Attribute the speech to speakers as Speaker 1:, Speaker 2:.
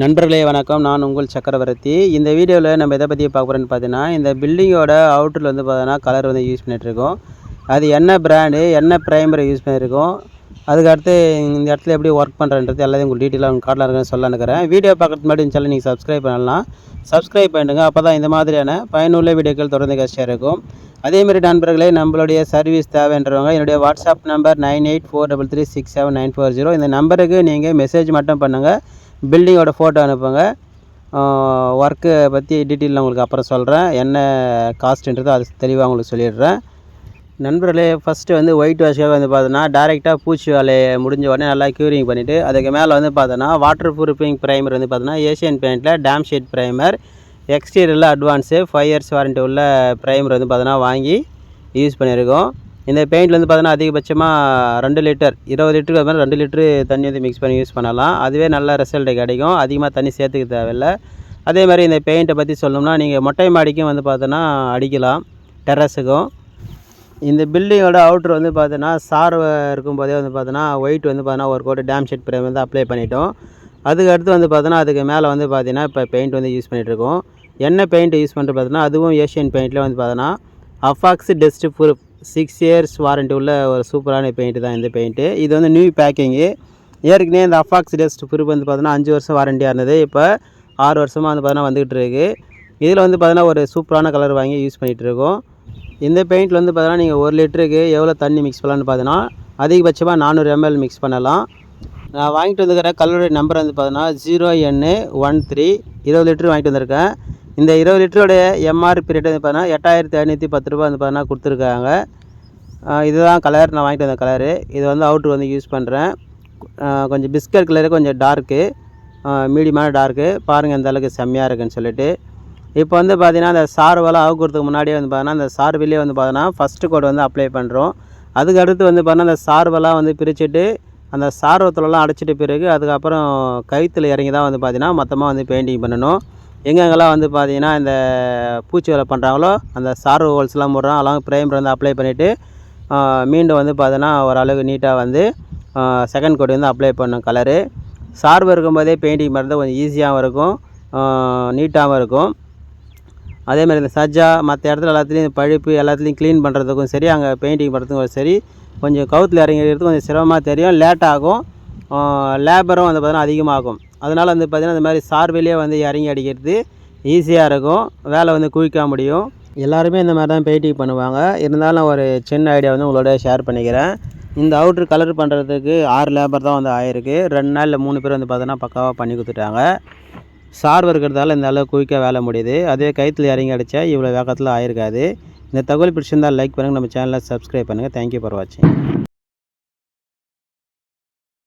Speaker 1: நண்பர்களே வணக்கம். நான் உங்கள் சக்கரவர்த்தி. இந்த வீடியோவில் நம்ம எதை பற்றி பார்க்க போகிறோன்னு பார்த்தீங்கன்னா இந்த பில்டிங்கோட அவுட்டரில் வந்து பார்த்தீங்கன்னா கலர் வந்து யூஸ் பண்ணிகிட்ருக்கோம் அது என்ன பிராண்டு என்ன ப்ரைமரை யூஸ் பண்ணியிருக்கோம். அதுக்கடுத்து இந்த இடத்துல எப்படி ஒர்க் பண்ணுறன்றது எல்லாத்தையும் உங்களுக்கு டீட்டெயிலாக உங்கள் கார்டில் இருக்குன்னு சொல்ல நினைக்கிறேன் வீடியோ பார்க்கறது மட்டும் சொல்ல நீங்கள் சப்ஸ்கிரைப் பண்ணலாம். சப்ஸ்கிரைப் பண்ணிடுங்க. அப்போ தான் இந்த மாதிரியான பயனுள்ள வீடியோக்கள் தொடர்ந்து கஷ்டம் இருக்கும். அதேமாரி நண்பர்களே நம்மளுடைய சர்வீஸ் தேவைன்றவங்க என்னுடைய WhatsApp number nine eight four double three six seven nine four zero இந்த நம்பருக்கு நீங்கள் மெசேஜ் மட்டும் பண்ணுங்கள் பில்டிங்கோட ஃபோட்டோ அனுப்புங்க. ஒர்க்கு பற்றி டீட்டெயில் உங்களுக்கு அப்புறம் சொல்கிறேன் என்ன காஸ்ட்டுன்றதோ அது தெளிவாக உங்களுக்கு சொல்லிடுறேன். நண்பர்களே ஃபஸ்ட்டு வந்து ஒயிட் வாஷ்க்காக வந்து பார்த்தோன்னா டேரெக்டாக பூச்சி வேலையை முடிஞ்ச உடனே நல்லா க்யூரிங் பண்ணிவிட்டு அதுக்கு மேலே வந்து பார்த்தோன்னா வாட்டர் ப்ரூஃபிங் ப்ரைமர் வந்து பார்த்தோன்னா ஏஷியன் பெயிண்டில் டேம் ஷீட் ப்ரைமர் எக்ஸ்டீரியரில் அட்வான்ஸு ஃபைவ் இயர்ஸ் வாரண்ட்டி உள்ள ப்ரைமர் வந்து பார்த்தோன்னா வாங்கி யூஸ் பண்ணியிருக்கோம். இந்த பெயிண்டில் வந்து பார்த்தோன்னா அதிகபட்சமாக ரெண்டு லிட்டர் இருபது லிட்டருக்கு அது மாதிரி ரெண்டு லிட்டரு தண்ணி வந்து மிக்ஸ் பண்ணி யூஸ் பண்ணலாம். அதுவே நல்ல ரிசல்ட்டு கிடைக்கும். அதிகமாக தண்ணி சேர்த்துக்க தேவையில்லை. அதே மாதிரி இந்த பெயிண்ட்டை பற்றி சொல்லணும்னா நீங்கள் மொட்டை மாடிக்கும் வந்து பார்த்தோன்னா அடிக்கலாம். டெரஸுக்கும் இந்த பில்டிங்கோட அவுட்ரு வந்து பார்த்தோன்னா சார் இருக்கும்போதே வந்து பார்த்தோன்னா ஒயிட் வந்து பார்த்தோன்னா ஒரு கோட்டு டேம் ஷீட் பிரேம் வந்து அப்ளை பண்ணிட்டோம். அதுக்கு அடுத்து வந்து பார்த்தோன்னா அதுக்கு மேலே வந்து பார்த்தீங்கன்னா இப்போ பெயிண்ட் வந்து யூஸ் பண்ணிகிட்ருக்கோம் என்ன பெயிண்ட் யூஸ் பண்ணிட்டு பார்த்தோன்னா அதுவும் ஏஷியன் பெயிண்ட்டில் வந்து பார்த்தோன்னா Apex dust proof six years warranty உள்ள ஒரு சூப்பரான பெயிண்ட்டு தான் இந்த பெயிண்ட்டு இது வந்து நியூ பேக்கிங்கு ஏற்கனவே இந்த அஃபாக்ஸ் டெஸ்ட் ப்ரூஃப் வந்து பார்த்தோன்னா அஞ்சு வருஷம் வாரண்ட்டியாக இருந்தது. இப்போ ஆறு வருஷமாக வந்து பார்த்தோன்னா வந்துகிட்டு இருக்குது இதில் வந்து பார்த்தோன்னா ஒரு சூப்பரான கலர் வாங்கி யூஸ் பண்ணிகிட்டு இருக்கோம். இந்த பெயிண்டில் வந்து பார்த்தோன்னா நீங்கள் ஒரு லிட்டருக்கு எவ்வளோ தண்ணி மிக்ஸ் பண்ணலான்னு பார்த்தீங்கன்னா அதிகபட்சமாக நானூறு எம்எல் மிக்ஸ் பண்ணலாம். நான் வாங்கிட்டு வந்துக்கிற கல்லூரி நம்பர் வந்து பார்த்தோன்னா ஜீரோ என்னு ஒன் த்ரீ இருபது லிட்டர் வாங்கிட்டு வந்திருக்கேன். இந்த இருபது லிட்டருடைய எம்ஆர்பி ரேட் வந்து பார்த்தீங்கன்னா எட்டாயிரத்தி ஐநூற்றி பத்து ரூபா வந்து பார்த்தீங்கன்னா கொடுத்துருக்காங்க. இதுதான் கலர் நான் வாங்கிட்டு வந்த கலரு இது வந்து அவுட்ரு வந்து யூஸ் பண்ணுறேன் கொஞ்சம் பிஸ்கட் கலரு கொஞ்சம் டார்க்கு மீடியமான டார்க்கு பாருங்கள் எந்த அளவுக்கு செம்மையாக இருக்குன்னு சொல்லிட்டு. இப்போ வந்து பார்த்திங்கன்னா அந்த சார்வெல்லாம் அவுக்கிறதுக்கு முன்னாடியே வந்து பார்த்தீங்கன்னா அந்த சார்விலே வந்து பார்த்தோன்னா ஃபஸ்ட்டு கோட் வந்து அப்ளை பண்ணுறோம் அதுக்கு அடுத்து வந்து பார்த்தீங்கன்னா அந்த சார்வெல்லாம் வந்து பிரிச்சுட்டு அந்த சார்வத்துலலாம் அடைச்சிட்ட பிறகு அதுக்கப்புறம் கயிற்றுல இறங்கி தான் வந்து பார்த்திங்கன்னா மொத்தமாக வந்து பெயிண்டிங் பண்ணணும். எங்கெங்கெல்லாம் வந்து பார்த்தீங்கன்னா இந்த பூச்சி வேலை பண்ணுறாங்களோ அந்த சார்வ ஹோல்ஸ்லாம் போடுறோம் அதெல்லாம் ப்ரைமர் வந்து அப்ளை பண்ணிவிட்டு மீண்டும் வந்து பார்த்தோன்னா ஓரளவுக்கு நீட்டாக வந்து செகண்ட் கோட் வந்து அப்ளை பண்ணும் கலரு சார்பு இருக்கும்போதே பெயிண்டிங் பண்ணுறது கொஞ்சம் ஈஸியாகவும் இருக்கும் நீட்டாகவும் இருக்கும். அதே மாதிரி இந்த சஜ்ஜா மற்ற இடத்துல எல்லாத்துலேயும் பழுப்பு எல்லாத்துலேயும் க்ளீன் பண்ணுறதுக்கும் சரி அங்கே பெயிண்டிங் பண்ணுறதுக்கும் சரி கொஞ்சம் கவுத்தில் இறங்கிறது கொஞ்சம் சிரமமாக தெரியும் லேட்டாகும் லேபரும் வந்து பார்த்தீங்கன்னா அதிகமாகும். அதனால் வந்து பார்த்திங்கன்னா இந்த மாதிரி சார்பிலே வந்து இறங்கி அடிக்கிறது ஈஸியாக இருக்கும். வேலை வந்து குவிக்க முடியும். எல்லாருமே இந்த மாதிரி தான் பெயிண்டிங் பண்ணுவாங்க. இருந்தாலும் நான் ஒரு சின்ன ஐடியா வந்து உங்களோட ஷேர் பண்ணிக்கிறேன். இந்த அவுட்ரு கலர் பண்ணுறதுக்கு ஆறு லேபர் தான் வந்து ஆயிருக்கு. ரெண்டு நாளில் மூணு பேர் வந்து பார்த்தோன்னா பக்காவாக பண்ணி கொடுத்துட்டாங்க. சார்பு இருக்கிறதால இந்த அளவு குயிக்காக வேலை முடியுது. அதே கைத்தில் இறங்கி அடித்தா இவ்வளோ வேகத்தில் ஆயிருக்காது. இந்த தகவல் பிடிச்சிருந்தால் லைக் பண்ணுங்கள் நம்ம சேனலை சப்ஸ்கிரைப் பண்ணுங்கள் தேங்க்யூ ஃபார் வாட்சிங்